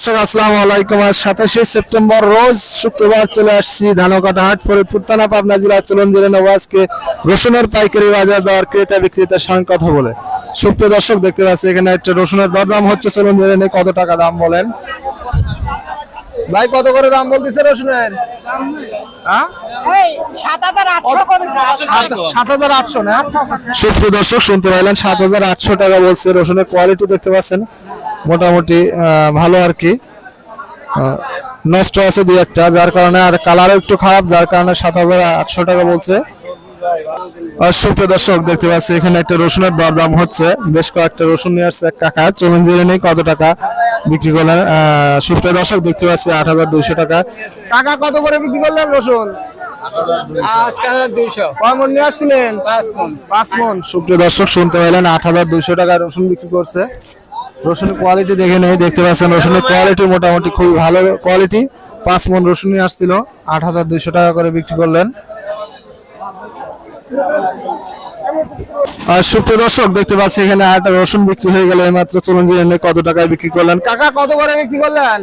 আসসালামু আলাইকুম। আজ সাতাশে সেপ্টেম্বর রোজ শুক্রবার চলে আসছি ধানকাটা হাট ফরিদপুর থানা পাবনা জেলা চলন জেলে নেব আজকে রসুনের পাইকারি বাজার ক্রেতা বিক্রেতার সঙ্গে কথা বলে। সুপ্রিয় দর্শক দেখতে পাচ্ছি এখানে একটা রসুনের দরদাম হচ্ছে। চলন নেই কত টাকা দাম বলেন। ভাই কত করে দাম বলতেছে রসুনের? হ্যাঁ? সুপ্রিয় দর্শক শুনতে পাইলেন সাত হাজার আটশো টাকা বলছে রসুনের কোয়ালিটি দেখতে পাচ্ছেন। মোটামুটি ভালো আর কি। নষ্ট আছে দুই একটা যার কারণে আর কালারও একটু খারাপ যার কারণে সাত হাজার আটশো টাকা বলছে। আর সুপ্রিয় দর্শক দেখতে পাচ্ছি এখানে একটা রসুনের দরদাম হচ্ছে। বেশ কয়েকটা রসুন নিয়ে আসছে। এক কাকা চলুন জেনে নেই কত টাকা বিক্রি করলেন। সুপ্রিয় দর্শক দেখতে পাচ্ছি আট হাজার দুইশো টাকা। টাকা কত করে বিক্রি করলেন রসুন? সুপ্রিয় দর্শক শুনতে পাইলেন আট হাজার দুইশো টাকা রসুন বিক্রি করছে। রসুনের কোয়ালিটি দেখে নেই দেখতে পাচ্ছেন রসুনের কোয়ালিটি মোটামুটি খুবই ভালো কোয়ালিটি পাঁচ মন রসুন নিয়ে আসছিল আট হাজার দুইশো টাকা করে বিক্রি করলেন। আর সুপ্রিয় দর্শক দেখতে পাচ্ছি এখানে আট রসুন বিক্রি হয়ে গেল মাত্র চলুন জেনে কত টাকায় বিক্রি করলেন। কাকা কত করে বিক্রি করলেন?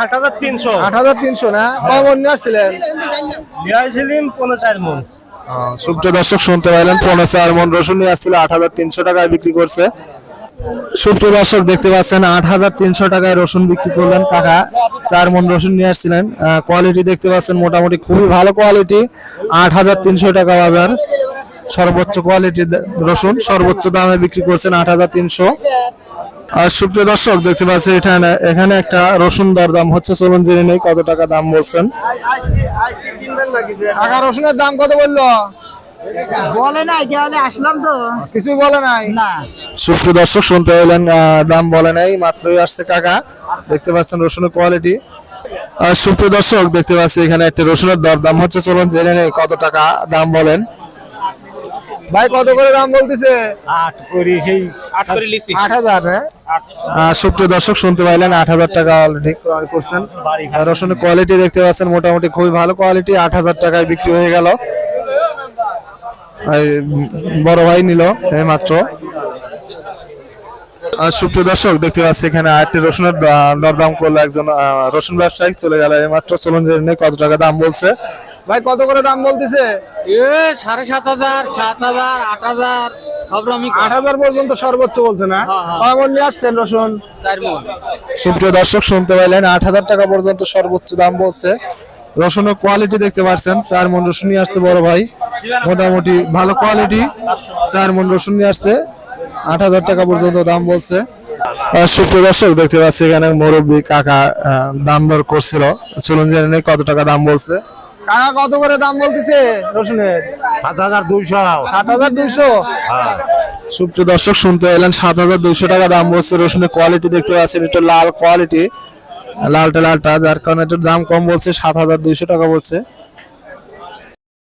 আট হাজার তিনশো। আট হাজার তিনশো না? কয় মন নিয়ে আসছিলেন? নিয়েছিলাম পনেরো চার মন। সুপ্রিয় দর্শক শুনতে পাইলেন পনেরো চার মন রসুন নিয়ে আসছিল আট হাজার তিনশো টাকায় বিক্রি করছে। সুপ্রিয় দর্শক, দেখতে পাচ্ছেন আট হাজার তিনশো টাকায় রসুন বিক্রি করলেন কাকা। চার মন রসুন নিয়ে আসছিলেন। কোয়ালিটি দেখতে পাচ্ছেন মোটামুটি খুবই ভালো কোয়ালিটি আট হাজার তিনশো টাকা বাজার। সর্বোচ্চ কোয়ালিটি রসুন সর্বোচ্চ দামে বিক্রি করছেন আট হাজার তিনশো। আর সুপ্রিয় দর্শক, দেখতে পাচ্ছেন এখানে এখানে একটা রসুন দর দাম হচ্ছে, চলুন জেনে নেই কত টাকা দাম বলছেন। রসুনের দাম কত বলল? বলে নাই গেলে আসলাম তো। কিছুই বলে নাই। না। সুপ্রিয় দর্শক শুনতে পেলেন দাম বলে নাই মাত্রই আসছে কাকা। দেখতে পাচ্ছেন রসুনের কোয়ালিটি সুপ্রিয় দর্শক দেখতে পাচ্ছি এখানে একটা রসুনের দর। দাম হচ্ছে চলুন জেনে নেই কত টাকা দাম বলেন। ভাই কত করে দাম বলতেছে? আট হাজার হ্যাঁ? সুপ্রিয় দর্শক শুনতে পাইলেন আট হাজার টাকা অলরেডি ক্রয় করছেন। রসুনের কোয়ালিটি দেখতে পাচ্ছেন মোটামুটি খুবই ভালো কোয়ালিটি আট হাজার টাকায় বিক্রি হয়ে গেল। বড় ভাই নিল এই মাত্র। সুপ্রিয় দর্শক দেখতে পাচ্ছি এখানে আটটি রসুনের দরদাম করল একজন রসুন ব্যবসায়ী। চলে গেল এই মাত্র। চলুন জেনে কত টাকা দাম বলছে। ভাই কত করে দাম বলতেছে? এ সাড়ে সাত হাজার সাত হাজার আট হাজার সব আট হাজার পর্যন্ত সর্বোচ্চ বলছে না? হ্যাঁ, হ্যাঁ। আসছেন রসুন? সুপ্রিয় দর্শক শুনতে পাইলেন আট হাজার টাকা পর্যন্ত সর্বোচ্চ দাম বলছে। রসুনের কোয়ালিটি দেখতে পাচ্ছেন চার মন রসুন নিয়ে আসছে বড় ভাই। মোটামুটি ভালো কোয়ালিটি চার মন রসুন নিয়ে আসছে। আট হাজার টাকা পর্যন্ত দাম বলছে। সুপ্রিয় দর্শক দেখতে পাচ্ছি এখানে মুরব্বী কাকা দাম দর করছিল। চলুন জেনে নেই কত টাকা দাম বলছে। কাকা কত করে দাম বলতেছে রসুনের? সাত হাজার দুইশো। সাত হাজার দুইশো? সুপ্রিয় দর্শক শুনতে এলেন সাত হাজার দুইশো টাকা দাম বলছে রসুনের কোয়ালিটি দেখতে পাচ্ছেন। একটু লাল কোয়ালিটি লালটা লালটা যার কারণে একটু দাম কম বলছে সাত হাজার দুইশো টাকা বলছে।